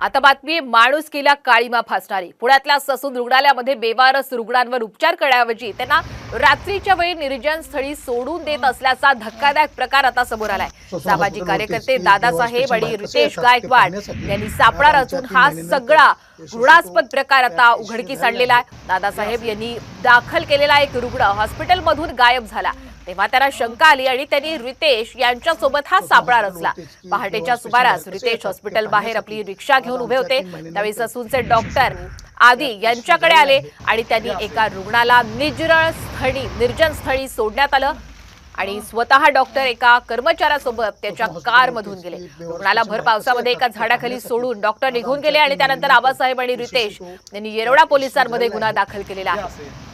आता बातमी माणुसकीला काळीमा फासणारी. पुण्यातल्या ससून रुग्णालयामध्ये बेवारस रुग्णांवर उपचार करण्याऐवजी त्यांना रात्रीच्या वेळी निर्जन स्थळी सोडून देत असल्याचा धक्कादायक प्रकार आता समोर आलाय. सामाजिक कार्यकर्ते दादासाहेब आणि रितेश गायकवाड यांनी सापळा रचून हा सगळा घृणास्पद प्रकार आता उघडकीस आणलेला आहे. दादासाहेब यांनी दाखल केलेला एक रुग्ण हॉस्पिटलमधून गायब झाला. तेव्हा त्यांना शंका आली आणि त्यांनी रितेश यांच्यासोबत हा सापळा रचला. पहाटेच्या सुमारास रितेश हॉस्पिटल बाहेर आपली रिक्षा घेऊन उभे होते. त्यावेळी ससूनचे डॉक्टर आदी यांच्याकडे आले आणि त्यांनी एका रुग्णाला निजरळ स्थळी निर्जन स्थळी सोडण्यात आलं आणि स्वतः डॉक्टर एका कर्मचाऱ्यासोबत त्याच्या कार मधून गेले. रुग्णाला भर पावसामध्ये एका झाडाखाली सोडून डॉक्टर निघून गेले आणि त्यानंतर आबासाहेब आणि रितेश यांनी येरवडा पोलिसांमध्ये गुन्हा दाखल केलेला आहे.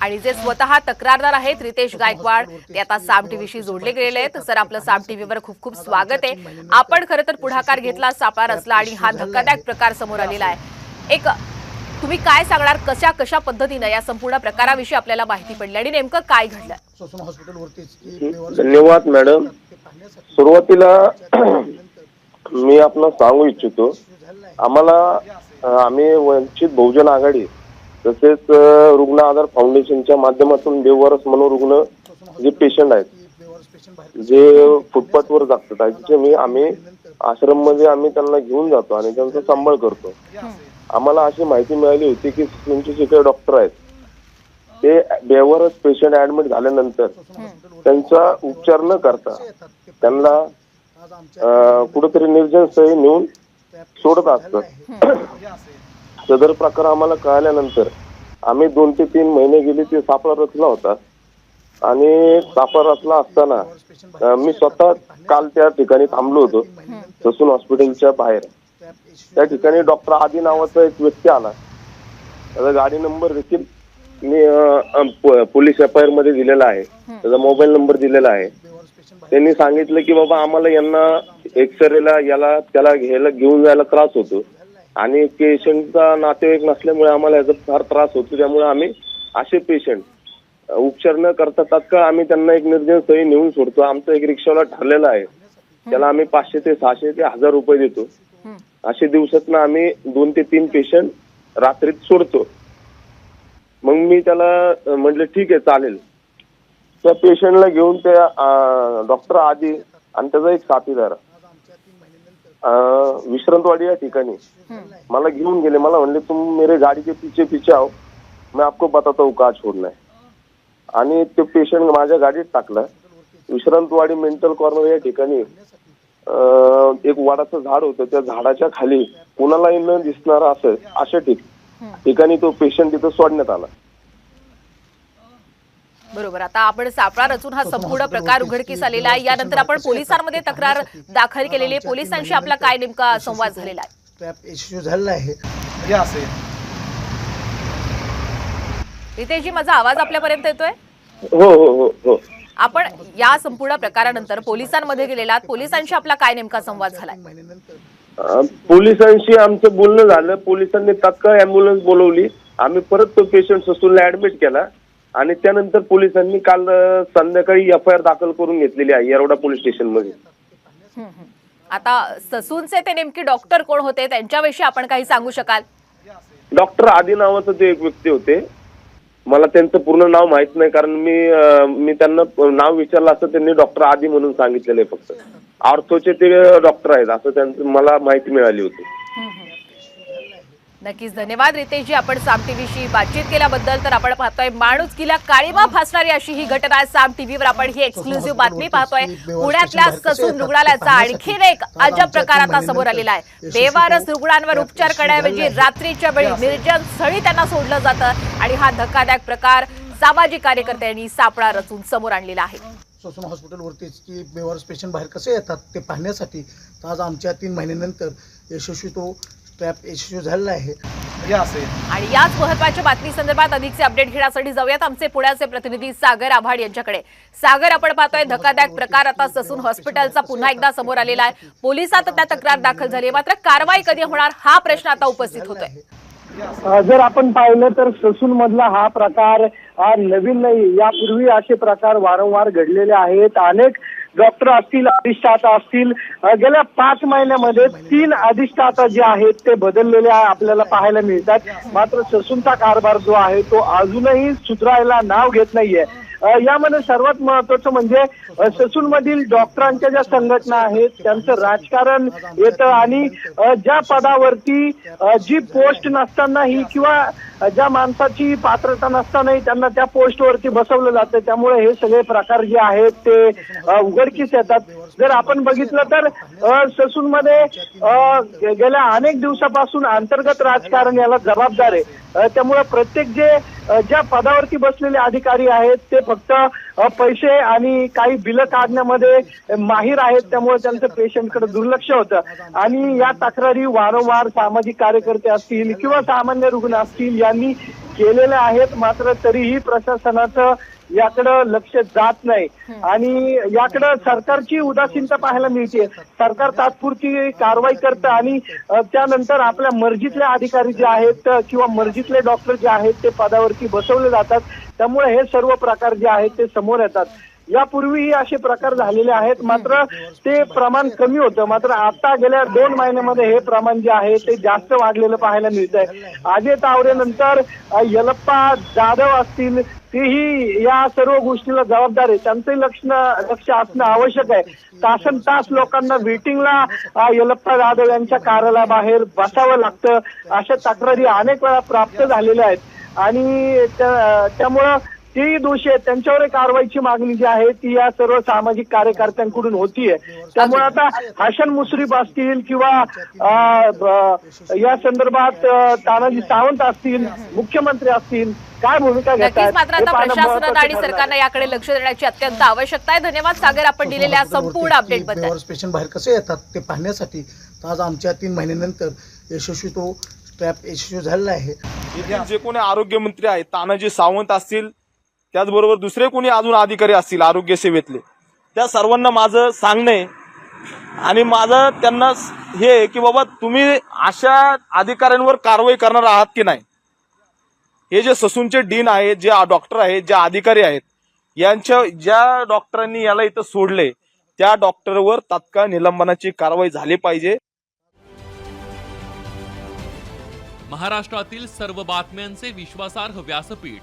आणि जे स्वतः तक्रारदार आहेत रितेश गायकवाड ते आता साम टीव्हीशी जोडले गेलेले आहेत. सर आपलं साम टीव्हीवर खूप खूप स्वागत आहे. आपण खरं तर पुढाकार घेतला सापळा रचला आणि हा धक्कादायक प्रकार समोर आलेला आहे. एक तुम्ही काय सांगणार कशा कशा पद्धतीनं या संपूर्ण प्रकाराविषयी आपल्याला माहिती पडली आणि नेमकं काय घडलं ससून हॉस्पिटलवरतीच धन्यवाद मॅडम. सुरुवातीला मी आपलं सांगू इच्छितो. आम्हाला आम्ही वंचित बहुजन आघाडी तसेच रुग्ण आधार फाउंडेशनच्या माध्यमातून बेवारस मनोरुग्ण जे पेशंट आहेत जे फुटपाथवर जागतात त्याचे मी आम्ही आश्रममध्ये आम्ही त्यांना घेऊन जातो आणि त्यांचा सांभाळ करतो. आम्हाला अशी माहिती मिळाली होती की तुमचे जे काही डॉक्टर आहेत ते बेवारस पेशंट ऍडमिट झाल्यानंतर त्यांचा उपचार न करता त्यांना कुठेतरी निर्जन सही नेऊन सोडत असतात. सदर प्रकार आम्हाला कळाल्यानंतर आम्ही दोन ते तीन महिने गेले ते सापळा रचला होता. आणि सापळा रचला असताना मी स्वतः काल त्या ठिकाणी थांबलो होतो ससून हॉस्पिटलच्या बाहेर. त्या ठिकाणी डॉक्टर आदी नावाचा एक व्यक्ती आला. त्याचा गाडी नंबर देखील मी अं, पोलीस एफ आय आरमध्ये दिलेला आहे. त्याचा मोबाईल नंबर दिलेला आहे. त्यांनी सांगितलं की बाबा आम्हाला यांना एक्सरेला याला त्याला घ्यायला घेऊन जायला त्रास होतो. आणि पेशंटचा नातेवाईक नसल्यामुळे आम्हाला याचा फार त्रास होतो. त्यामुळे आम्ही असे पेशंट उपचार न करता तात्काळ आम्ही त्यांना एक निर्जन स्थळी नेऊन सोडतो. आमचं एक रिक्षावाला ठरलेला आहे. त्याला आम्ही पाचशे ते सहाशे ते हजार रुपये देतो. असे दिवसातनं आम्ही दोन ते तीन पेशंट रात्रीत सोडतो. मग मी त्याला म्हटलं ठीक आहे चालेल. त्या पेशंटला घेऊन त्या डॉक्टर आधी आणि त्याचा एक साथीदार. विश्रांतवाडी या ठिकाणी. मला घेऊन गेले. मला म्हणले तुम मेरे गाडी के पीछे पीछे आओ. मैं आपको बताता हूँ का छोडणार आणि ते पेशंट माझ्या गाडीत टाकलं. विश्रांतवाडी मेंटल कॉर्नर या ठिकाणी एक वाडाचं झाड होतं. त्या झाडाच्या खाली कुणालाही न दिसणार असं अशा ठिकाणी तो पेशंट तिथं सोडण्यात आला. बरोबर. आता आपण सापळा रचून हा संपूर्ण प्रकार उघडकीस आलेला आहे. यानंतर आपण पोलिसांमध्ये तक्रार दाखल केलेली आहे. पोलिसांशी आपला काय नेमका संवाद झालेला आहे? इश्यू झालेला आहे. हे असेल रितेशजी माझा आवाज आपल्यापर्यंत येतोय? हो हो हो हो. आपण या संपूर्ण प्रकारानंतर पोलिसांमध्ये गेलेला. पोलिसांशी आपला काय नेमका संवाद अं, पोलिसांशी आमचं बोलणं झालं. पोलिसांनी तात्काळ अँब्युलन्स बोलवली. आम्ही परत तो पेशंट ससूनला ऍडमिट केला. आणि त्यानंतर पोलिसांनी काल संध्याकाळी एफ आय आर दाखल करून घेतलेली आहे येरवडा पोलीस स्टेशनमध्ये. आता ससूनचे ते नेमके डॉक्टर कोण होते त्यांच्याविषयी आपण काही सांगू शकाल? डॉक्टर आदी नावाचं ते एक व्यक्ती होते मला त्यांचं पूर्ण नाव माहीत नाही कारण मी मी त्यांना नाव विचारलं असतं त्यांनी डॉक्टर आदी म्हणून सांगितलेलं आहे फक्त. आर्थोचे ते डॉक्टर आहेत असं त्यांचं मला माहिती मिळाली होती. नक्कीच धन्यवाद. रितेशजी आपण साम टीव्हीशी बातचीत केल्याबद्दल तर आपण पाहतोय माणुसकीला काळीमा फासणारी अशी ही घटना आहे. साम टीव्हीवर आपण ही एक्सक्लुझिव्ह बातमी पाहतोय. पुण्यातल्या ससून रुग्णालयाचा आणखीन एक अजब प्रकार आता समोर आलेला आहे. बेवारस रुग्णांवर उपचार करण्याऐवजी रात्रीच्या वेळी निर्जन स्थळी त्यांना सोडलं जातं आणि हा धक्कादायक प्रकार सामाजिक कार्यकर्त्यांनी सापळा रचून समोर आणलेला आहे. ससून हॉस्पिटलवरतीच की बेवारस पेशंट बाहेर कसे येतात ते पाहण्यासाठी आज आमच्या तीन महिन्यानंतर यशस्वी तो ट्रॅप यशस्वी झालेला आहे. हे आणि याच महत्त्वाच्या बातमी संदर्भात अधिकचे अपडेट घेण्यासाठी जाऊयात आमचे पुण्याचे प्रतिनिधी सागर आव्हाड यांच्याकडे. सागर आपण पाहतोय धक्कादायक प्रकार आता ससून हॉस्पिटलचा पुन्हा एकदा समोर आलेला आहे. पोलिसात त्या तक्रार दाखल झाली आहे. मात्र कारवाई कधी होणार हा प्रश्न आता उपस्थित होतोय. जर आपण पाहिलं तर ससून मधला हा प्रकार हा नवीन नाही. यापूर्वी असे प्रकार वारंवार घडलेले आहेत. अनेक डॉक्टर असतील अधिष्ठाता असतील गेल्या पाच महिन्यामध्ये तीन अधिष्ठाता जे आहेत ते बदललेले आपल्याला पाहायला मिळतात. मात्र ससूनचा कारभार जो आहे तो अजूनही सुधरायला नाव घेत नाहीये. यामध्ये सर्वात महत्वाचं म्हणजे ससून ससूनमधील डॉक्टरांच्या ज्या संघटना आहेत त्यांचं राजकारण येतं आणि ज्या पदावरती जी पोस्ट नसतानाही किंवा ज्या माणसाची पात्रता नसतानाही त्यांना त्या पोस्टवरती बसवलं जातं. त्यामुळे हे सगळे प्रकार जे आहेत ते उघडकीस येतात. जर आपण बघितलं तर ससून ससूनमध्ये गेल्या अनेक दिवसापासून अंतर्गत राजकारण याला जबाबदार आहे. त्यामुळे प्रत्येक जे ज्या पदावरती बसलेले अधिकारी आहेत ते फक्त पैसे आणि काही बिलं काढण्यामध्ये माहीर आहेत. त्यामुळे त्यांचं पेशंटकडे दुर्लक्ष होतं. आणि या तक्रारी वारंवार सामाजिक कार्यकर्ते असतील किंवा सामान्य रुग्ण असतील यांनी केलेल्या आहेत मात्र तरीही प्रशासनाचं याकडं लक्ष जात नाही. आणि याकडं सरकारची उदासीनता पाहायला मिळते. सरकार तात्पुरती कारवाई करतं आणि त्यानंतर आपल्या मर्जीतले अधिकारी जे आहेत किंवा मर्जीतले डॉक्टर जे आहेत ते पदावरती बसवले जातात. त्यामुळे हे सर्व प्रकार जे आहेत ते समोर येतात. यापूर्वीही असे प्रकार झालेले आहेत. मात्र ते प्रमाण कमी होतं. मात्र आता गेल्या दोन महिन्यामध्ये हे प्रमाण जे आहे ते जास्त वाढलेलं पाहायला मिळत आहे अजय तावरेनंतर यलप्पा जाधव असतील तेही या सर्व गोष्टीला जबाबदार आहे त्यांचंही लक्ष लक्ष असणं आवश्यक आहे. तासन तास लोकांना वेटिंगला यलप्पा जाधव यांच्या कार्यालयाबाहेर बसावं लागतं. अशा तक्रारी अनेक वेळा प्राप्त झालेल्या आहेत. आणि त्या- त्यामुळं तेही दोषी आहेत. त्यांच्यावर कारवाईची मागणी जी आहे ती या सर्व सामाजिक कार्यकर्त्यांकडून होतीये. त्यामुळे आता हसन मुश्रीफ असतील किंवा या संदर्भात तानाजी सावंत असतील मुख्यमंत्री असतील काय भूमिका घेतात मात्र आता प्रशासनानं महत्त्वाचं आणि. सरकारनं याकडे लक्ष देण्याची अत्यंत आवश्यकता आहे. धन्यवाद सागर आपण दिलेल्या संपूर्ण अपडेटबद्दल. पेशंट बाहेर कसे येतात ते पाहण्यासाठी आज आमच्या तीन महिन्यानंतर यशस्वी तो ट्रॅप यशस्वी झालेला आहे. जे कोणी आरोग्यमंत्री आहेत तानाजी सावंत असतील त्याचबरोबर दुसरे कोणी अजून अधिकारी असतील आरोग्य सेवेतले. त्या सर्वांना माझं सांगणे आणि माझं त्यांना हे आहे की बाबा तुम्ही अशा अधिकाऱ्यांवर कारवाई करणार आहात की नाही? हे जे ससूनचे डीन आहेत जे डॉक्टर आहेत जे अधिकारी आहेत यांच्या ज्या डॉक्टरांनी याला इथं सोडले त्या डॉक्टरवर तात्काळ निलंबनाची कारवाई झाली पाहिजे. महाराष्ट्रातील सर्व बातम्यांचे विश्वासार्ह व्यासपीठ